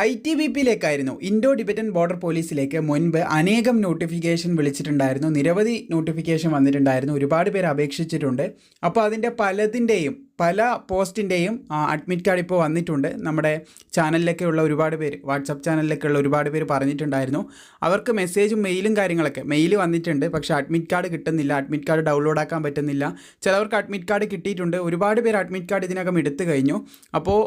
I T B പിയിലേക്കായിരുന്നു Indo Tibetan border പോലീസിലേക്ക് മുൻപ് അനേകം നോട്ടിഫിക്കേഷൻ വിളിച്ചിട്ടുണ്ടായിരുന്നു. നിരവധി നോട്ടിഫിക്കേഷൻ വന്നിട്ടുണ്ടായിരുന്നു. ഒരുപാട് പേര് അപേക്ഷിച്ചിട്ടുണ്ട്. അപ്പോൾ അതിന്റെ പലതിന്റെയും പല പോസ്റ്റിന്റെയും അഡ്മിറ്റ് കാർഡ് ഇപ്പോൾ വന്നിട്ടുണ്ട്. നമ്മുടെ ചാനലിലൊക്കെ ഉള്ള ഒരുപാട് പേര് വാട്സപ്പ് ചാനലിലൊക്കെ ഉള്ള ഒരുപാട് പേര് പറഞ്ഞിട്ടുണ്ടായിരുന്നു. അവർക്ക് മെസ്സേജും മെയിലും കാര്യങ്ങളൊക്കെ മെയിൽ വന്നിട്ടുണ്ട് പക്ഷേ അഡ്മിറ്റ് കാർഡ് കിട്ടുന്നില്ല അഡ്മിറ്റ് കാർഡ് ഡൗൺലോഡ് ആക്കാൻ പറ്റുന്നില്ല. ചിലവർക്ക് അഡ്മിറ്റ് കാർഡ് കിട്ടിയിട്ടുണ്ട്. ഒരുപാട് പേര് അഡ്മിറ്റ് കാർഡ് ഇതിനകം എടുത്തു കഴിഞ്ഞു. അപ്പോൾ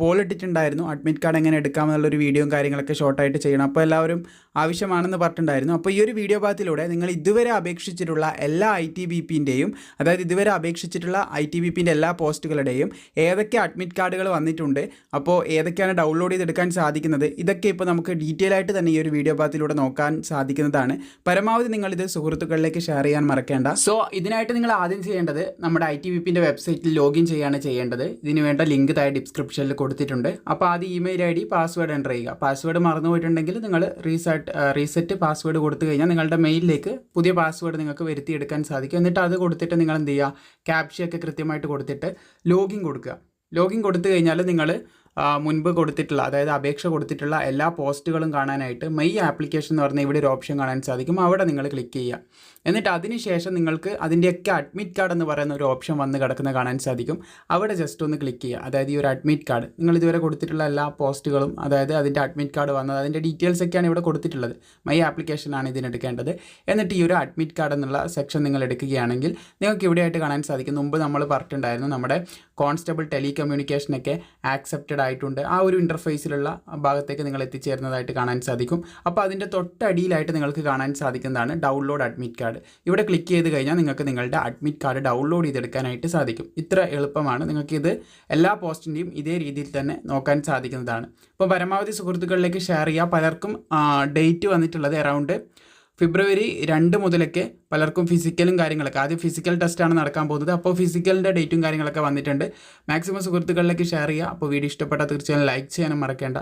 പോൾ ഇട്ടിട്ടുണ്ടായിരുന്നു അഡ്മിറ്റ് കാർഡ് എങ്ങനെ എടുക്കാമെന്നുള്ളൊരു വീഡിയോയും കാര്യങ്ങളൊക്കെ ഷോർട്ടായിട്ട് ചെയ്യണം. അപ്പോൾ എല്ലാവരും ആവശ്യമാണെന്ന് പറഞ്ഞിട്ടുണ്ടായിരുന്നു. അപ്പോൾ ഈ ഒരു വീഡിയോ ഭാഗത്തിലൂടെ നിങ്ങൾ ഇതുവരെ അപേക്ഷിച്ചിട്ടുള്ള എല്ലാ ഐ ടി ബി പിന്റെയും അതായത് ഇതുവരെ അപേക്ഷിച്ചിട്ടുള്ള ഐ ടി ബി പിന്റെ എല്ലാ പോസ്റ്റുകളുടെയും ഏതൊക്കെ അഡ്മിറ്റ് കാർഡുകൾ വന്നിട്ടുണ്ട് അപ്പോൾ ഏതൊക്കെയാണ് ഡൗൺലോഡ് ചെയ്തെടുക്കാൻ സാധിക്കുന്നത് ഇതൊക്കെ ഇപ്പോൾ നമുക്ക് ഡീറ്റെയിൽ ആയിട്ട് തന്നെ ഈ ഒരു വീഡിയോ ഭാഗത്തിലൂടെ നോക്കാൻ സാധിക്കുന്നതാണ്. പരമാവധി നിങ്ങളിത് സുഹൃത്തുക്കളിലേക്ക് ഷെയർ ചെയ്യാൻ മറക്കേണ്ട. സോ ഇതിനായിട്ട് നിങ്ങൾ ആദ്യം ചെയ്യേണ്ടത് നമ്മുടെ ഐ ടി ബി പിന്റെ വെബ്സൈറ്റിൽ ലോഗിൻ ചെയ്യാണ് ചെയ്യേണ്ടത്. ഇതിന് വേണ്ട ലിങ്ക് താഴെ ഡിസ്ക്രിപ്ഷനിൽ കൊടുത്തിട്ടുണ്ട്. അപ്പോൾ ആദ്യം email I D password enter ചെയ്യുക. പാസ്വേഡ് മറന്നു പോയിട്ടുണ്ടെങ്കിൽ നിങ്ങൾ റീസെറ്റ് റീസെറ്റ് പാസ്വേഡ് കൊടുത്തു കഴിഞ്ഞാൽ നിങ്ങളുടെ മെയിലിലേക്ക് പുതിയ പാസ്വേഡ് നിങ്ങൾക്ക് വരുത്തിയെടുക്കാൻ സാധിക്കും. എന്നിട്ട് അത് കൊടുത്തിട്ട് നിങ്ങൾ എന്ത് ചെയ്യുക? ക്യാപ്ഷയൊക്കെ കൃത്യമായിട്ട് കൊടുത്തിട്ട് ലോഗിൻ കൊടുക്കുക. ലോഗിൻ കൊടുത്തു കഴിഞ്ഞാൽ നിങ്ങൾ മുൻപ് കൊടുത്തിട്ടുള്ള അതായത് അപേക്ഷ കൊടുത്തിട്ടുള്ള എല്ലാ പോസ്റ്റുകളും കാണാനായിട്ട് മൈ ആപ്ലിക്കേഷൻ എന്ന് പറഞ്ഞാൽ ഇവിടെ ഒരു ഓപ്ഷൻ കാണാൻ സാധിക്കും. അവിടെ നിങ്ങൾ ക്ലിക്ക് ചെയ്യുക. എന്നിട്ട് അതിനുശേഷം നിങ്ങൾക്ക് അതിന്റെയൊക്കെ അഡ്മിറ്റ് കാർഡ് എന്ന് പറയുന്ന ഒരു ഓപ്ഷൻ വന്ന് കിടക്കുന്ന കാണാൻ സാധിക്കും. അവിടെ ജസ്റ്റ് ഒന്ന് ക്ലിക്ക് ചെയ്യുക. അതായത് ഈ ഒരു അഡ്മിറ്റ് കാർഡ്. നിങ്ങൾ ഇതുവരെ കൊടുത്തിട്ടുള്ള എല്ലാ പോസ്റ്റുകളും അതായത് അതിന്റെ അഡ്മിറ്റ് കാർഡ് വന്നത് അതിന്റെ ഡീറ്റെയിൽസ് ഒക്കെയാണ് ഇവിടെ കൊടുത്തിട്ടുള്ളത്. മൈ ആപ്ലിക്കേഷനാണ് ഇതിനെടുക്കേണ്ടത് എന്നിട്ട് ഈ ഒരു അഡ്മിറ്റ് കാർഡ് എന്നുള്ള സെക്ഷൻ നിങ്ങൾ എടുക്കുകയാണെങ്കിൽ നിങ്ങൾക്ക് ഇവിടെയായിട്ട് കാണാൻ സാധിക്കും. മുമ്പ് നമ്മൾ പറഞ്ഞിട്ടുണ്ടായിരുന്നു നമ്മുടെ കോൺസ്റ്റബിൾ ടെലികമ്മ്യൂണിക്കേഷനൊക്കെ ആക്സെപ്റ്റഡ് ആയിട്ടുണ്ട്. ആ ഒരു ഇന്റർഫേസിലുള്ള ഭാഗത്തേക്ക് നിങ്ങൾ എത്തിച്ചേരുന്നതായിട്ട് കാണാൻ സാധിക്കും. അപ്പോൾ അതിന്റെ തൊട്ടടിയിലായിട്ട് നിങ്ങൾക്ക് കാണാൻ സാധിക്കുന്നതാണ് ഡൗൺലോഡ് അഡ്മിറ്റ് കാർഡ് ഇവിടെ ക്ലിക്ക് ചെയ്ത് കഴിഞ്ഞാൽ നിങ്ങൾക്ക് നിങ്ങളുടെ അഡ്മിറ്റ് കാർഡ് ഡൗൺലോഡ് ചെയ്തെടുക്കാനായിട്ട് സാധിക്കും. ഇത്ര എളുപ്പമാണ് നിങ്ങൾക്കിത് എല്ലാ പോസ്റ്റിന്റെയും ഇതേ രീതിയിൽ തന്നെ നോക്കാൻ സാധിക്കുന്നതാണ്. അപ്പോൾ പരമാവധി സുഹൃത്തുക്കളിലേക്ക് ഷെയർ ചെയ്യുക പലർക്കും ഡേറ്റ് വന്നിട്ടുള്ളത് അറൗണ്ട് ഫെബ്രുവരി രണ്ട് മുതലൊക്കെ പലർക്കും ഫിസിക്കലും കാര്യങ്ങളൊക്കെ. ആദ്യം ഫിസിക്കൽ ടെസ്റ്റാണ് നടക്കാൻ പോകുന്നത്. അപ്പോൾ ഫിസിക്കലിന്റെ ഡേറ്റും കാര്യങ്ങളൊക്കെ വന്നിട്ടുണ്ട്. മാക്സിമം സുഹൃത്തുക്കളിലേക്ക് ഷെയർ ചെയ്യുക. അപ്പോൾ വീഡിയോ ഇഷ്ടപ്പെട്ടാൽ തീർച്ചയായും ലൈക്ക് ചെയ്യാനും മറക്കേണ്ട.